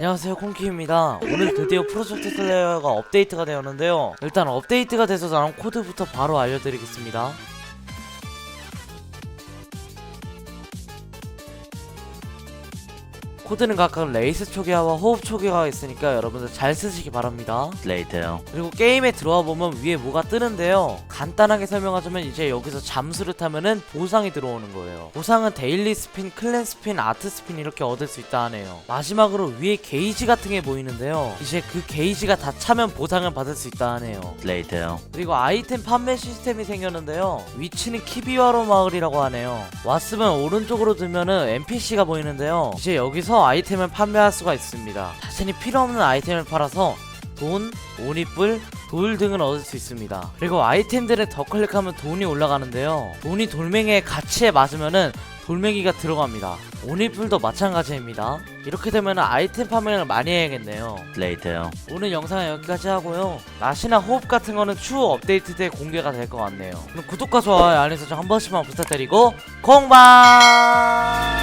안녕하세요 콩키입니다. 오늘 드디어 프로젝트 슬레이어가 업데이트가 되었는데요. 일단 업데이트가 돼서 나온 코드부터 바로 알려드리겠습니다 코드는 각각 레이스 초기화와 호흡 초기화가 있으니까 여러분들 잘 쓰시기 바랍니다 Later. 그리고 게임에 들어와 보면 위에 뭐가 뜨는데요. 간단하게 설명하자면 이제 여기서 잠수를 타면은 보상이 들어오는 거예요. 보상은 데일리 스핀, 클랜 스핀, 아트 스핀 이렇게 얻을 수 있다 하네요. 마지막으로 위에 게이지 같은 게 보이는데요. 이제 그 게이지가 다 차면 보상을 받을 수 있다 하네요. Later. 그리고 아이템 판매 시스템이 생겼는데요. 위치는 키비와로 마을이라고 하네요. 왔으면 오른쪽으로 들면은 NPC가 보이는데요. 이제 여기서 아이템을 판매할 수가 있습니다. 자신이 필요 없는 아이템을 팔아서 돈, 오니뿔, 돌 등을 얻을 수 있습니다. 그리고 아이템들을 더 클릭하면 돈이 올라가는데요. 돈이 돌멩이의 가치에 맞으면은 돌멩이가 들어갑니다. 오니뿔도 마찬가지입니다. 이렇게 되면 아이템 판매를 많이 해야겠네요. Later. 오늘 영상은 여기까지 하고요. 낯이나 호흡 같은 거는 추후 업데이트 때 공개가 될 것 같네요. 그럼 구독과 좋아요, 알림 설정 한 번씩만 부탁드리고 공방!